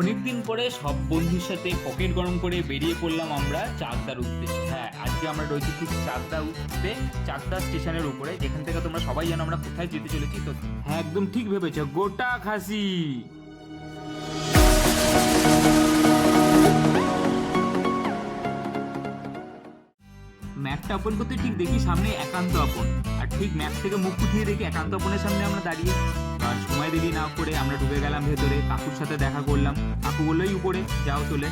অনেকদিন পরে সব বন্ধুর সাথে পকেট গরম করে বেরিয়ে পড়লাম আমরা চাকদার উদ্দেশ্যে। হ্যাঁ আজকে আমরা রয়েছি ঠিক চাকদা উঠতে, চাকদা স্টেশনের উপরে, যেখান থেকে তোমরা সবাই জানো আমরা কোথায় যেতে চলেছি, তো হ্যাঁ একদম ঠিক ভেবেছো, গোটা খাসি। ম্যাপটা ওপেন করতে ঠিক দেখি সামনে একান্ত আপন। আর ঠিক ম্যাপ থেকে মুখ উঠিয়ে দেখি একান্ত আপনের সামনে আমরা দাঁড়িয়ে। আর সময় দেরি না করে আমরা ঢুকে গেলাম ভেতরে, কাকুর সাথে দেখা করলাম। কাকু বললোই উপরে, যাও চলে।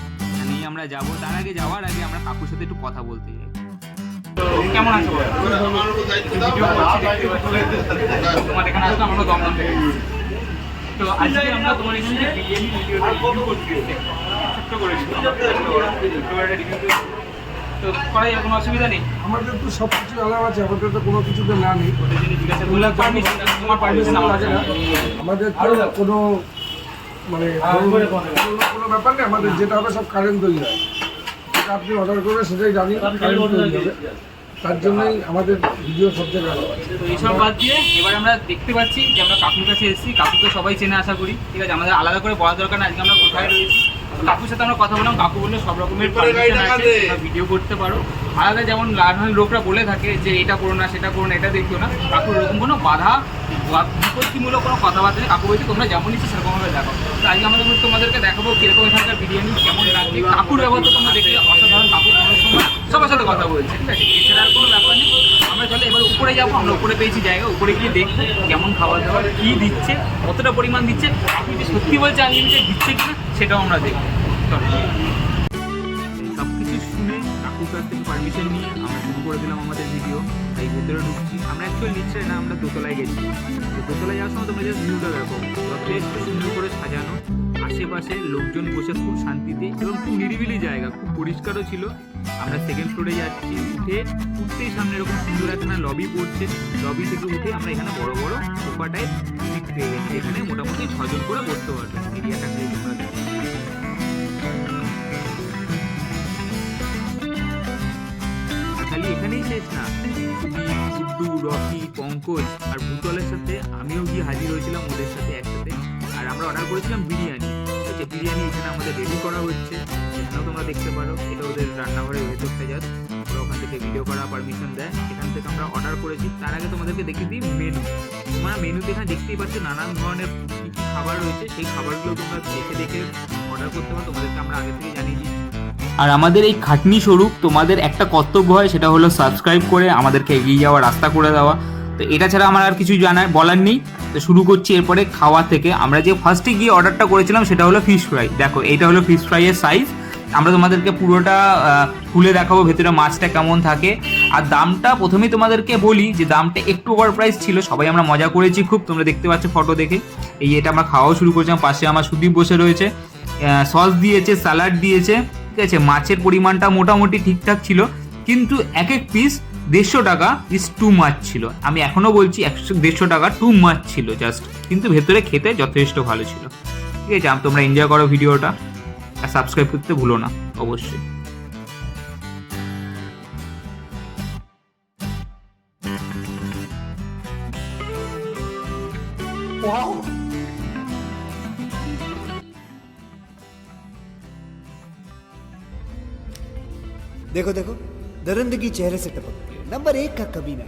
নিয়ে আমরা যাব। তার আগে যাওয়ার আগে আমরা কাকুর সাথে একটু কথা বলতে যাই। কেমন আছো তো করা যাবে কোনো অসুবিধা নেই? আমাদের তো সব কিছু আলাদা আছে আমাদের তো কোনো কিছুতে না নেই। আমাদের তো কোনো মানে কোনো ব্যাপার নেই আমাদের যেটা হবে সব কারেন্ট তৈরি হয়। যেটা আপনি অর্ডার করবেন সেটাই জানি কারেন্ট তৈরি হবে। তার জন্যই আমাদের ভিডিও সব থেকে ভালো তো এইসব বাদ দিয়ে এবার আমরা দেখতে পাচ্ছি যে আমরা কাকুর কাছে এসেছি। কাকু তো সবাই চেনে আশা করি। ঠিক আছে আমাদের আলাদা করে বলা দরকার না আজকে আমরা কোথায় রয়েছি? কাকুর সাথে আমরা কথা বললাম কাকু বলল সব রকমের ভিডিও করতে পারো। আলাদা যেমন লার্নার লোকরা বলে থাকে যে এটা করো না সেটা করো না এটা দেখিও না। কাকুর এরকম কোনো বাধা বা বিপত্তিমূলক কোনো কথাবার্তা নেই। কাকু বলছে তোমরা যেমন ইচ্ছে সেরকমভাবে দেখো। তো আজকে আমরা তোমাদেরকে দেখাবো কীরকম এখানকার বিরিয়ানি কেমন লাগছে কাকুর ব্যবহার তো তোমরা দেখলে অসাধারণ কাকু কোনো সময় সবার সাথে কথা বলছে। ঠিক আছে এছাড়া আর কোনো ব্যাপার নেই। আমরা চলে এবার উপরে যাব আমরা উপরে পেয়েছি জায়গা উপরে গিয়ে দেখব কেমন খাবার দাবার কী দিচ্ছে কতটা পরিমাণ দিচ্ছে আপনি যে সত্যি বলছে আনলিমিটেড দিচ্ছে কিনা। সেটাও আমরা দেখব। সব কিছু শুনে কাকুর কাছ থেকে পারমিশন নিয়ে আমরা শুরু করে দিলাম আমাদের ভিডিও তাই ভেতরে ঢুকছি। আমরা অ্যাকচুয়ালি নিচ্ছে না, আমরা দোতলায় গেছি। দোতলায় যাওয়ার সময় তোমরা জাস্ট ভিউটা দেখো। যথেষ্ট সুন্দর করে সাজানো। আশেপাশে লোকজন বসে খুব শান্তিতে এবং খুব নিরিবিলি জায়গা, খুব পরিষ্কারও ছিল। আমরা সেকেন্ড ফ্লোরে যাচ্ছি, উঠে উঠতেই সামনে এরকম সুন্দর একটা লবি পড়ছে। লবি থেকে উঠে আমরা এখানে বড় বড় সোফাটায় সিট পেয়ে গেছি। এখানে মোটামুটি ছজন করে বসতে পারবে। এরিয়াটা খালি এখানেই শেষ না। রকি, পঙ্কজ আর ভূতলের সাথে আমিও গিয়ে হাজির হয়েছিলাম ওদের সাথে একসাথে। আর আমরা অর্ডার করেছিলাম বিরিয়ানি। যে বিরিয়ানি এখানে আমাদের রেডি করা হচ্ছে। এখানেও তোমরা দেখতে পারো, এটা ওদের রান্নাঘরের ভেতরটা জাস্ট ওরা ওখান থেকে ভিডিও করা পারমিশন দেয়। এখান থেকে আমরা অর্ডার করেছি। তার আগে তোমাদেরকে দেখিয়ে দিই মেনু তোমরা মেনুতে এখানে দেখতেই পাচ্ছ নানান ধরনের কী কী খাবার রয়েছে। সেই খাবারগুলো তোমরা দেখে দেখে অর্ডার করতে পারো। তোমাদেরকে আমরা আগে থেকে জানিয়ে দিই। আর আমাদের এই খাটনি স্বরূপ, তোমাদের একটা কর্তব্য হয়, সেটা হলো সাবস্ক্রাইব করে আমাদেরকে এগিয়ে যাওয়ার রাস্তা করে দেওয়া। তো এটা ছাড়া আমার আর কিছু জানার বলার নেই। তো শুরু করছি, এরপরে খাওয়া থেকে। আমরা যে ফার্স্টে গিয়ে অর্ডারটা করেছিলাম, সেটা হলো ফিশ ফ্রাই দেখো এইটা হলো ফিশ ফ্রাইয়ের সাইজ আমরা তোমাদেরকে পুরোটা খুলে দেখাবো ভেতরে মাছটা কেমন থাকে। আর দামটা প্রথমেই তোমাদেরকে বলি যে, দামটা একটু ওভার প্রাইস ছিল। সবাই আমরা মজা করেছি খুব। তোমরা দেখতে পাচ্ছ ফটো দেখে। এই এটা আমরা খাওয়াও শুরু করেছিলাম। পাশে আমার সুদীপ বসে রয়েছে। সস দিয়েছে স্যালাড দিয়েছে। ঠিক আছে, মাছের পরিমাণটা মোটামুটি ঠিকঠাক ছিল। কিন্তু এক এক পিস দেড়শো টাকা ইস টু মাছ ছিল আমি এখনো বলছি একশো দেড়শো টাকা টু মাছ ছিল জাস্ট কিন্তু ভেতরে খেতে যথেষ্ট ভালো ছিল ঠিক আছে আম- তোমরা এনজয় করো ভিডিওটা আর সাবস্ক্রাইব করতে ভুলো না অবশ্যই देखो देखो दरिंदगी चेहरे से टपकती है नंबर एक का कभी ना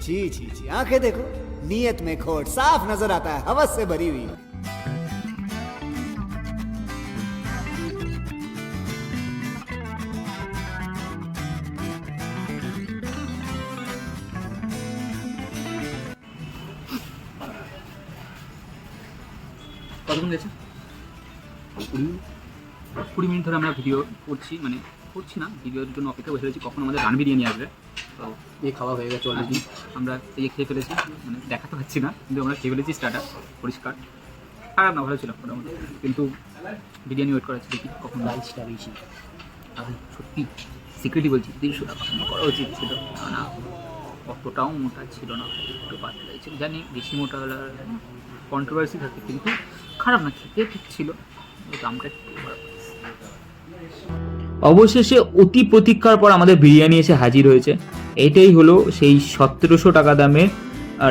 जी जी जी आंखें देखो नीयत में खोट साफ नजर आता है हवस से भरी हुई কতক্ষণ গেছে কুড়ি কুড়ি মিনিট ধরে আমরা ভিডিও করছি মানে করছি না ভিডিওর জন্য অপেক্ষা বসে রয়েছি কখন আমাদের রান বিরিয়ানি আসবে। তো এই খাওয়া হয়ে গেছে অলরেডি আমরা এই খেয়ে ফেলেছি মানে দেখাতে পাচ্ছি না কিন্তু আমরা খেয়ে ফেলেছি স্টার্টার পরিষ্কার। খারাপ না ভালো ছিল মোটামুটি। কিন্তু বিরিয়ানি ওয়েট করাচ্ছি দেখি কখন? রাইসটা বেশি। আমি সত্যি সিক্রেটই বলছি তিনশো টাকা করা উচিত ছিল না অতটাও মোটা ছিল না একটু পাতলা ছিল। জানি বেশি মোটা হলে কন্ট্রোভার্সি থাকে কিন্তু খারাপ না খেতে ঠিক ছিল। দামটা একটু খারাপ অবশেষে অতি প্রতীক্ষার পর আমাদের বিরিয়ানি এসে হাজির হয়েছে। এটাই হলো সেই সতেরোশো টাকা দামের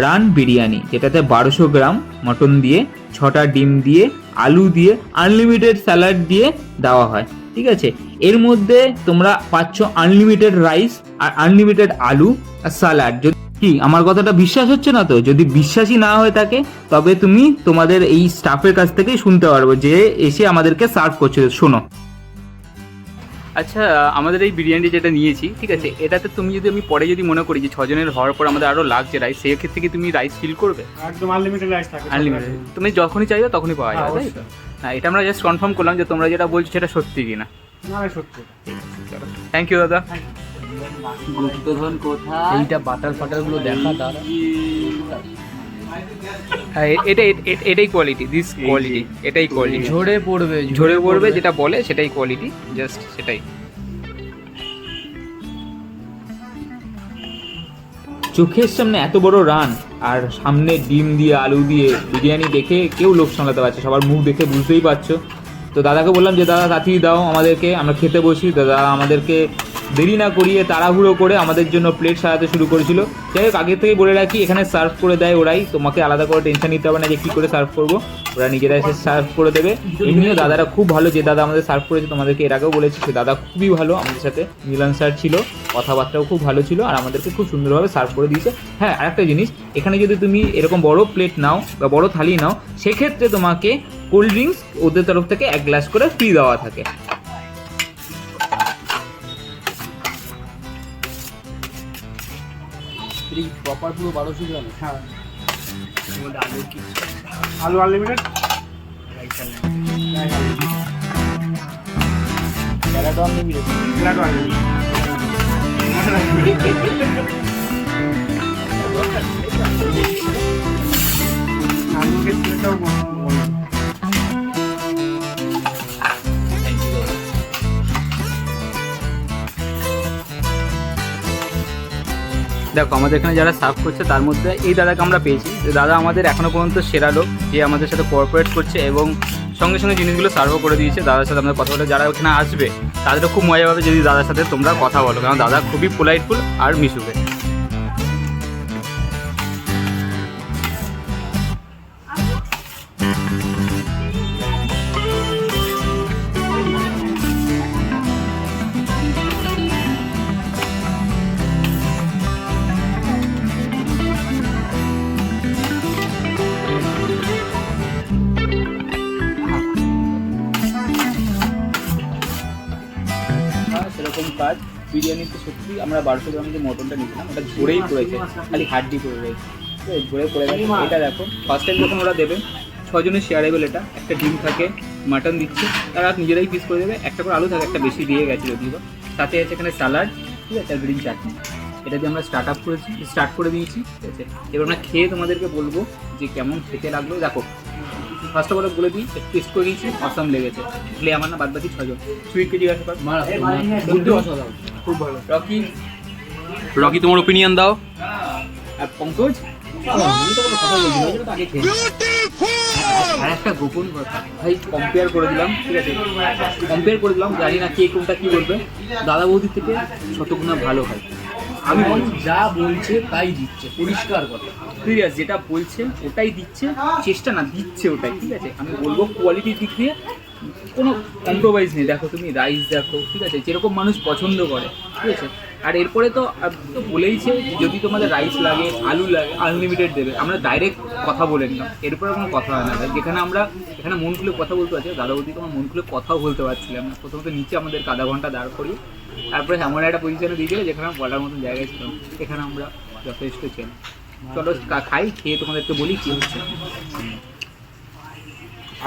রান বিরিয়ানি, যেটাতে বারোশো গ্রাম মটন দিয়ে, ছটা ডিম দিয়ে, আলু দিয়ে আনলিমিটেড স্যালাড দিয়ে দেওয়া হয়। ঠিক আছে? এর মধ্যে তোমরা পাচ্ছ আনলিমিটেড রাইস আর আনলিমিটেড আলু আর স্যালাড কি, আমার কথাটা বিশ্বাস হচ্ছে না তো? যদি বিশ্বাসই না হয়ে থাকে, তবে তুমি তোমাদের এই স্টাফের কাছ থেকেই শুনতে পারব যে এসে আমাদেরকে সার্ভ করছে। শোনো আচ্ছা আমাদের এই বিরিয়ানি যেটা নিয়েছি ঠিক আছে এটাতে তুমি যদি আমি পরে যদি মনে করি যে ছজনের হওয়ার পর আমাদের আরও লাগছে রাইস সেই ক্ষেত্রে কি তুমি রাইস ফিল করবে? একদম আনলিমিটেড রাইস থাকে আনলিমিটেড তুমি যখনই চাইবে তখনই পাওয়া হ্যাঁ, যাবে তাই তো? হ্যাঁ এটা আমরা জাস্ট কনফার্ম করলাম যে তোমরা যেটা বলছো সেটা সত্যি কিনা। না না সত্যি। থ্যাংক ইউ দাদা। গুপ্তধন কোথায় এইটা বাটার ফাটারগুলো দেখা তারা এ- এটা এ- এ- এটাই কোয়ালিটি দিস কোয়ালিটি এটাই কোয়ালিটি ঝরে পড়বে ঝরে পড়বে যেটা বলে সেটাই কোয়ালিটি জাস্ট সেটাই। চোখের সামনে এত বড় রান আর সামনে ডিম দিয়ে আলু দিয়ে বিরিয়ানি দেখে কেউ লোক সামলাতে পারছে সবার মুখ দেখে বুঝতেই পারছ। তো দাদাকে বললাম যে দাদা তাড়াতাড়ি দাও আমাদেরকে আমরা খেতে বসি। দাদা আমাদেরকে দেরি না করিয়ে তাড়াহুড়ো করে আমাদের জন্য প্লেট সাজাতে শুরু করেছিল। যাই হোক, আগে থেকে বলে রাখি, এখানে সার্ভ করে দেয় ওরাই। তোমাকে আলাদা করে টেনশন নিতে হবে না যে কী করে সার্ভ করব। ওরা নিজেরা এসে সার্ভ করে দেবে। এমনিও দাদারা খুব ভালো, যে দাদা আমাদের সার্ভ করেছে তোমাদেরকে এর আগেও বলেছি, সে দাদা খুবই ভালো, আমাদের সাথে মিলন স্যার ছিল, কথাবার্তাও খুব ভালো ছিল, আর আমাদেরকে খুব সুন্দরভাবে সার্ভ করে দিয়েছে। হ্যাঁ আরেকটা জিনিস, এখানে যদি তুমি এরকম বড় প্লেট নাও বা বড় থালি নাও, সেক্ষেত্রে তোমাকে কোল্ড ড্রিঙ্কস ওদের তরফ থেকে এক গ্লাস করে ফ্রি দেওয়া থাকে। প্রপার পুরো বারোশো গ্রাম। হ্যাঁ। আলু আনলিমিটেড প্যারাডো আমি মিলেছি আনলিমিটেড আলুকে সেটাও বলব দেখো, আমাদের এখানে যারা সার্ভ করছে, তার মধ্যে এই দাদাকে আমরা পেয়েছি। দাদা আমাদের এখনও পর্যন্ত সেরা লোক, যে আমাদের সাথে কোঅপারেট করছে এবং সঙ্গে সঙ্গে জিনিসগুলো সার্ভও করে দিয়েছে। দাদার সাথে আমাদের কথা বলে, যারা ওখানে আসবে, তাদেরও খুব মজা পাবে যদি দাদার সাথে তোমরা কথা বলো। কারণ দাদা খুবই পোলাইটফুল আর মিশুকে। বিরিয়ানিতে সত্যি আমরা বারোশো গ্রাম যে মটনটা নিয়েছিলাম ওটা ঝরেই পড়েছে খালি হাড্ডি পড়ে রয়েছে। ঝরে পড়ে গেছে। এটা দেখো ফার্স্ট টাইম যখন ওরা দেবে ছজনের শেয়ারেবল এটা একটা ডিম থাকে মাটন দিচ্ছে তারা নিজেরাই পিস করে দেবে একটা করে আলু থাকে একটা বেশি দিয়ে গেছিল দিবা সাথে আছে এখানে স্যালাড ঠিক আছে আর গ্রিন চাটনি এটা দিয়ে আমরা স্টার্ট আপ করেছি স্টার্ট করে দিয়েছি ঠিক আছে। এবার আমরা খেয়ে তোমাদেরকে বলব যে কেমন খেতে লাগল। দেখো ফার্স্ট অফ অল বলে দিই টেস্ট করে দিয়েছি অসম লেগেছে। তাহলে আমার না বাদ বাকি ছজন। সুইট কেজি কর সত্যি অসাধারণ খুব ভালো। রকি? রকি তোমার ওপিনিয়ন দাও। আর পঙ্কজ? আমি তো কোনো কথা বলছি না ওই আগে খেয়ে আর একটা গোপন কথা। ভাই কম্পেয়ার করে দিলাম ঠিক আছে? কম্পেয়ার করে দিলাম জানি না কে কোনটা কি বলবে। দাদা বৌদির থেকে শতগুণা ভালো হয়। আমি বলছি যা বলছে তাই দিচ্ছে পরিষ্কার কথা। সিরিয়াস যেটা বলছে ওটাই দিচ্ছে চেষ্টা না দিচ্ছে ওটাই ঠিক আছে? আমি বলব কোয়ালিটির দিক দিয়ে কোনো কম্প্রোমাইজ নেই। দেখো তুমি রাইস দেখো, ঠিক আছে? যেরকম মানুষ পছন্দ করে, ঠিক আছে? আর এরপরে তো তো বলেইছে, যদি তোমাদের রাইস লাগে, আলু লাগে আনলিমিটেড দেবে। আমরা ডাইরেক্ট কথা বলে নিলাম। এরপরে কোনো কথা হয় না। যেখানে আমরা, এখানে মন খুলে কথা বলতে পারছি দাদা বৌদি তোমার মন খুলে কথাও বলতে পারছিলাম না। প্রথমত নিচে আমাদের আধা ঘণ্টা দাঁড় করি তারপরে এমন একটা পজিশনে দিয়েছিল যেখানে বলার মতন জায়গায় ছিলাম। এখানে আমরা যথেষ্ট ছিলাম। চলো খাই, খেয়ে তোমাদেরকে বলি কি হচ্ছে।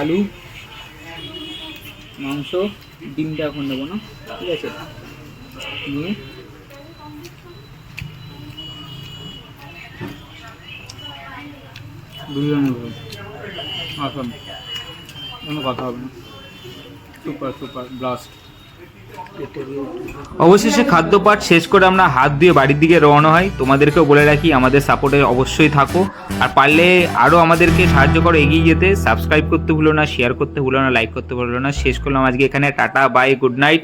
আলু মাংস ডিমটা এখন নেব না? ঠিক আছে? নিয়ে ভাই আসুন। কোনো কথা হবে না। সুপার সুপার ব্লাস্ট অবশেষে খাদ্য পাঠ শেষ করে আমরা হাত দিয়ে বাড়ির দিকে রওনা হয় তোমাদেরকেও বলে রাখি, আমাদের সাপোর্টে অবশ্যই থাকো। আর পারলে আরও আমাদেরকে সাহায্য করো এগিয়ে যেতে। সাবস্ক্রাইব করতে ভুলো না শেয়ার করতে ভুলো না লাইক করতে ভুলো না। শেষ করলাম আজকে এখানে। Tata bye good night